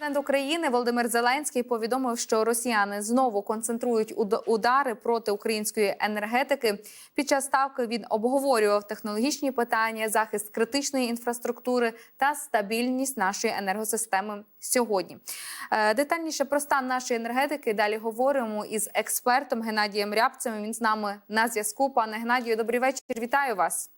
Президент України Володимир Зеленський повідомив, що росіяни знову концентрують уд- удари проти української енергетики. Під час ставки він обговорював технологічні питання, захист критичної інфраструктури та стабільність нашої енергосистеми сьогодні. Е, Детальніше про стан нашої енергетики далі говоримо із експертом Геннадієм Рябцем. Він з нами на зв'язку. Пане Геннадію, добрий вечір. Вітаю вас.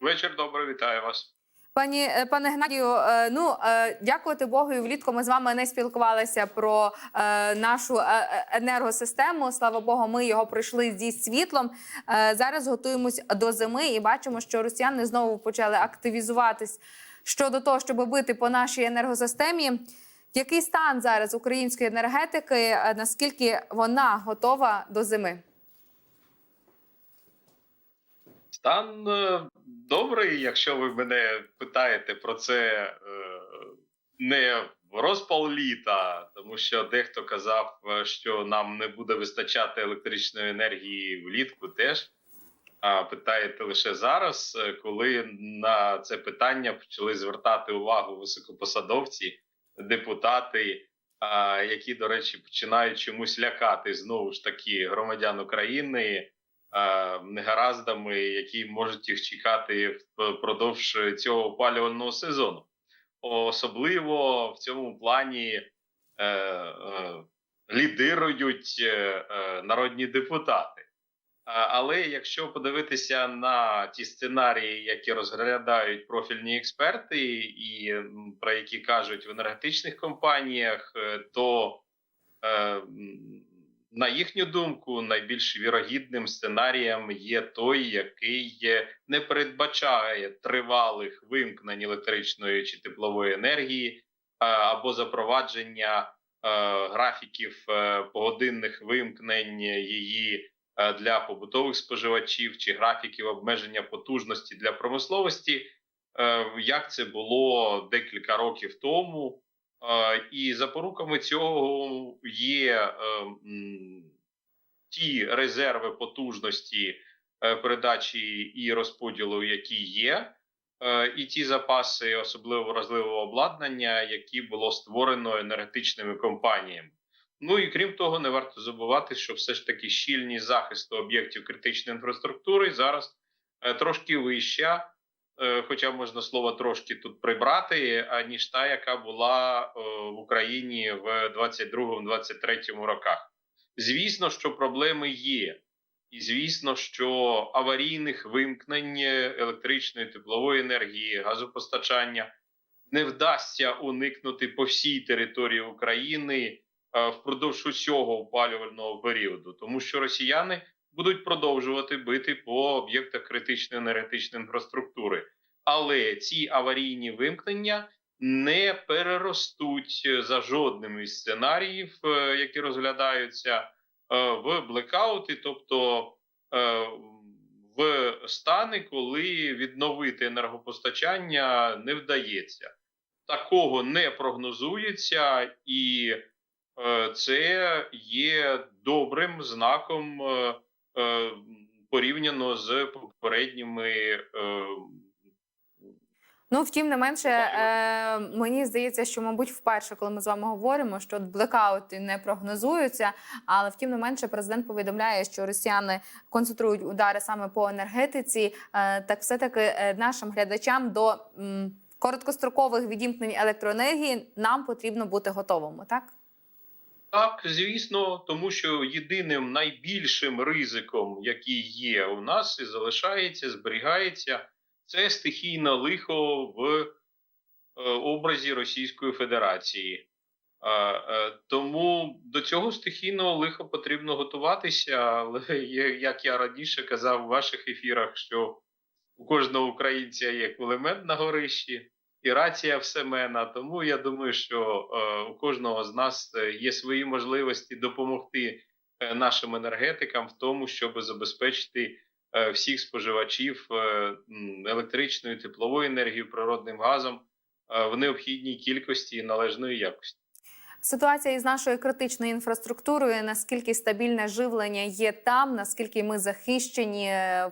Вечір добре, вітаю вас. Пані е, пане Геннадію, е, ну е, дякувати Богу. і Влітку ми з вами не спілкувалися про нашу енергосистему. Слава Богу, ми його пройшли зі світлом. Зараз готуємось до зими і бачимо, що росіяни знову почали активізуватись щодо того, щоб бити по нашій енергосистемі. Який стан зараз української енергетики? Наскільки вона готова до зими? Стан е, добрий, якщо ви мене питаєте про це е, не розпал літа, тому що дехто казав, е, що нам не буде вистачати електричної енергії влітку теж. А питаєте лише зараз, коли на це питання почали звертати увагу високопосадовці, депутати, які, до речі, починають чомусь лякати знову ж таки громадян України негараздами, які можуть їх чекати впродовж цього опалювального сезону. Особливо в цьому плані е, е, лідирують е, е, народні депутати. Але якщо подивитися на ті сценарії, які розглядають профільні експерти, і про які кажуть в енергетичних компаніях, е, то е, на їхню думку, найбільш вірогідним сценарієм є той, який е, не передбачає тривалих вимкнень електричної чи теплової енергії або запровадження е, графіків е, погодинних вимкнень її для побутових споживачів чи графіків обмеження потужності для промисловості, як це було декілька років тому. І запоруками цього є е, ті резерви потужності е, передачі і розподілу, які є, е, і ті запаси особливо вразливого обладнання, які було створено енергетичними компаніями. Ну і крім того, не варто забувати, що все ж таки щільність захисту об'єктів критичної інфраструктури зараз трошки вища хоча можна слово трошки тут прибрати, аніж та, яка була е, в Україні в 22-23 роках. Звісно, що проблеми є, і звісно, що аварійних вимкнень електричної теплової енергії, газопостачання не вдасться уникнути по всій території України е, впродовж усього опалювального періоду, тому що росіяни будуть продовжувати бити по об'єктах критичної енергетичної інфраструктури. Але ці аварійні вимкнення не переростуть за жодним із сценаріїв, е, які розглядаються е, в блекаути, тобто е, в стани, коли відновити енергопостачання не вдається. Такого не прогнозується, і це є добрим знаком порівняно з попередніми. Е, Ну, втім, не менше, е, мені здається, що, мабуть, вперше, коли ми з вами говоримо, що блекаути не прогнозуються. Але втім, не менше, президент повідомляє, що росіяни концентрують удари саме по енергетиці. Е, так, все таки е, нашим глядачам до м, короткострокових відімкнень електроенергії нам потрібно бути готовими, так? Так, звісно, тому що єдиним найбільшим ризиком, який є у нас і залишається, зберігається, це стихійне лихо в е, образі Російської Федерації. Е, тому до цього стихійного лиха потрібно готуватися. Але як я раніше казав у ваших ефірах, що у кожного українця є кулемет на горищі і рація в Семена. Тому я думаю, що е, у кожного з нас е, є свої можливості допомогти е, нашим енергетикам в тому, щоб забезпечити всіх споживачів електричною тепловою енергією, природним газом в необхідній кількості і належної якості. Ситуація із нашою критичною інфраструктурою, наскільки стабільне живлення є там, наскільки ми захищені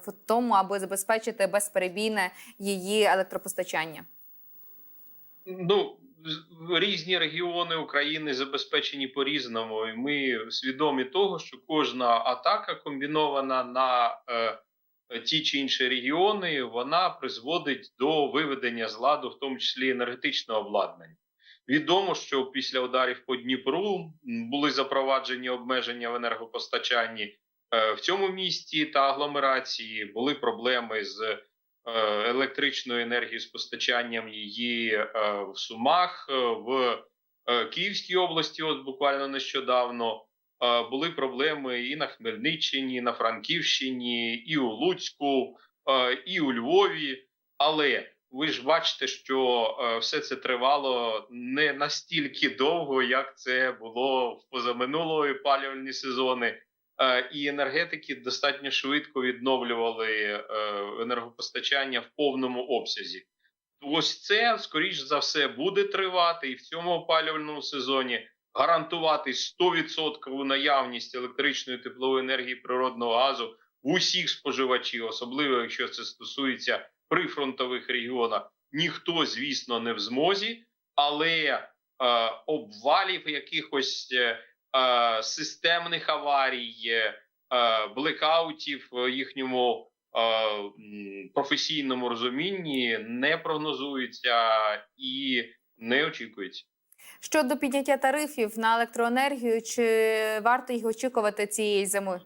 в тому, аби забезпечити безперебійне її електропостачання. Ну, різні регіони України забезпечені по-різному, і ми свідомі того, що кожна атака комбінована на е, ті чи інші регіони, вона призводить до виведення з ладу, в тому числі енергетичного обладнання. Відомо, що після ударів по Дніпру були запроваджені обмеження в енергопостачанні е, в цьому місті та агломерації. Були проблеми з е, електричною енергією з постачанням її е, в Сумах, е, в Київській області. От буквально нещодавно були проблеми і на Хмельниччині, і на Франківщині, і у Луцьку, і у Львові. Але ви ж бачите, що все це тривало не настільки довго, як це було в позаминулої опалювальні сезони. Е, І енергетики достатньо швидко відновлювали е, енергопостачання в повному обсязі. Ось це скоріш за все буде тривати, і в цьому опалювальному сезоні гарантувати 100% наявність електричної теплової енергії природного газу в усіх споживачів, особливо якщо це стосується прифронтових регіонах, ніхто, звісно, не в змозі, але е, обвалів якихось е, системних аварій, е, блекаутів в їхньому е, професійному розумінні не прогнозується і не очікується. Щодо підняття тарифів на електроенергію, чи варто їх очікувати цієї зими?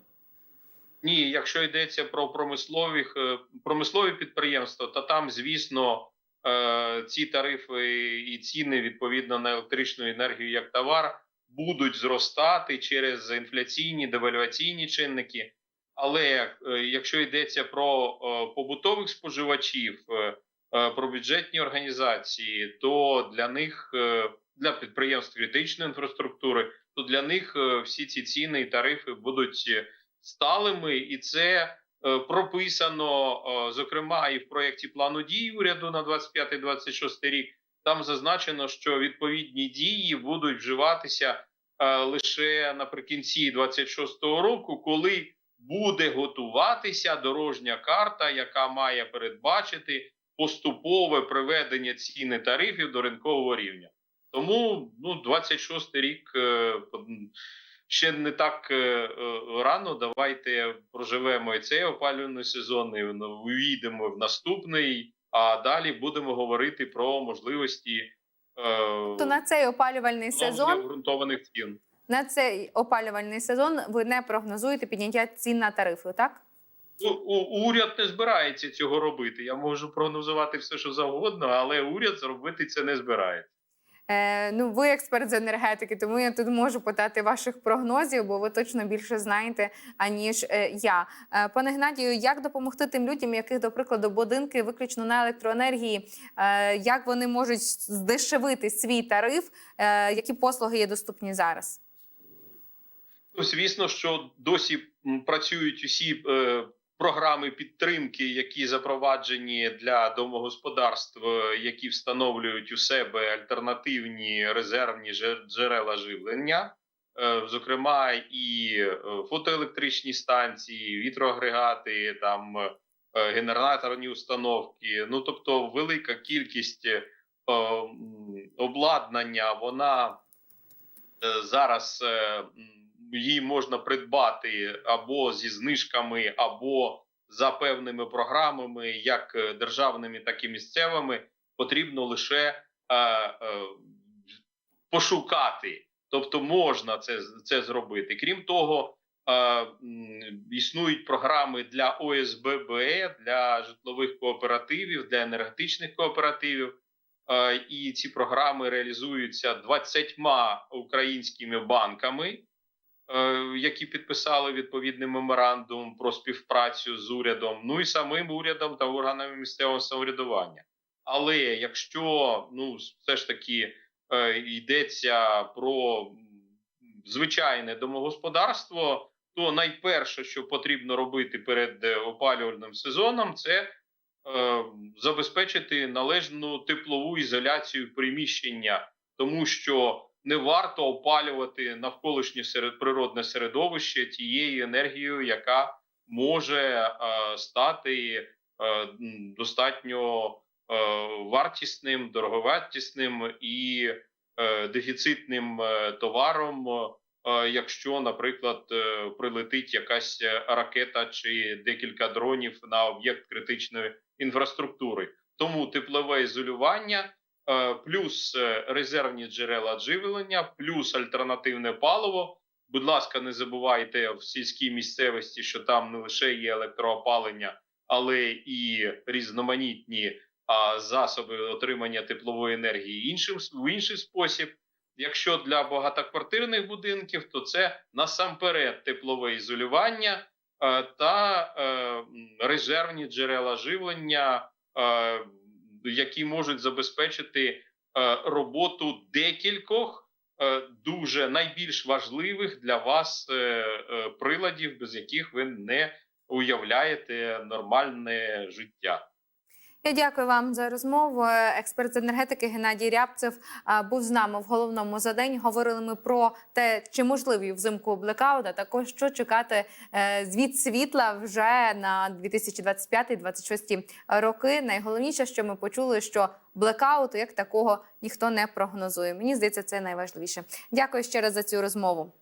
Ні, якщо йдеться про промислових е, промислові підприємства, то там, звісно, е, ці тарифи і ціни відповідно на електричну енергію як товар будуть зростати через інфляційні девальваційні чинники. Але е, якщо йдеться про е, побутових споживачів, е, про бюджетні організації, то для них для підприємств критичної інфраструктури, то для них всі ці ціни і тарифи будуть сталими, і це прописано зокрема і в проєкті плану дій уряду на 25-26 рік. Там зазначено, що відповідні дії будуть вживатися е, лише наприкінці 26-го року, коли буде готуватися дорожня карта, яка має передбачити поступове приведення ціни тарифів до ринкового рівня. Тому ну 26 рік е, ще не так е, рано. Давайте проживемо і цей опалювальний сезон, і увійдемо в наступний. А далі будемо говорити про можливості е, То на цей опалювальний сезон ґрунтованих цін. на цей опалювальний сезон ви не прогнозуєте підняття цін на тарифи, так? Ну, у- уряд не збирається цього робити. Я можу прогнозувати все, що завгодно, але уряд зробити це не збирається. Е, ну, ви експерт з енергетики, тому я тут можу питати ваших прогнозів, бо ви точно більше знаєте, аніж е, я. Е, пане Гнадію, як допомогти тим людям, яких, до прикладу, будинки виключно на електроенергії, як вони можуть здешевити свій тариф, які послуги є доступні зараз? Ну, звісно, що досі працюють усі програми підтримки, які запроваджені для домогосподарств, е, які встановлюють у себе альтернативні резервні джерела живлення, е, зокрема і е, фотоелектричні станції, вітроагрегати, там генераторні установки. Ну тобто, велика кількість обладнання вона зараз її можна придбати або зі знижками, або за певними програмами, як е, державними, так і місцевими. Потрібно лише е, е, пошукати, тобто можна це, це зробити. Крім того, е, існують програми для ОСББ, для житлових кооперативів, для енергетичних кооперативів. Е, І ці програми реалізуються 20 українськими банками, які підписали відповідний меморандум про співпрацю з урядом, ну і самим урядом та органами місцевого самоврядування. Але якщо ну все ж таки е, йдеться про звичайне домогосподарство, то найперше, що потрібно робити перед е, опалювальним сезоном, це е, забезпечити належну теплову ізоляцію приміщення, тому що не варто опалювати навколишнє серед природне середовище тією енергією, яка може е, стати е, достатньо вартісним, дороговартісним і е, дефіцитним е, товаром, е, якщо, наприклад, е, прилетить якась е, ракета чи декілька дронів на об'єкт критичної інфраструктури. Тому теплове ізолювання, е, плюс е, резервні джерела живлення, плюс альтернативне паливо. Будь ласка, не забувайте в сільській місцевості, що там не лише є електроопалення, але і різноманітні а, засоби отримання теплової енергії іншим в інший спосіб. Якщо для багатоквартирних будинків, то це насамперед теплове ізолювання е, та е, резервні джерела живлення, е, які можуть забезпечити е, роботу декількох е, дуже найбільш важливих для вас е, приладів, без яких ви не уявляєте нормальне життя. Я дякую вам за розмову. Експерт з енергетики Геннадій Рябцев був з нами в головному за день. Говорили ми про те, чи можливий взимку блекаут, а також що чекати е, звід світла вже на 2025-2026 роки. Найголовніше, що ми почули, що блекауту як такого ніхто не прогнозує. Мені здається, це найважливіше. Дякую ще раз за цю розмову.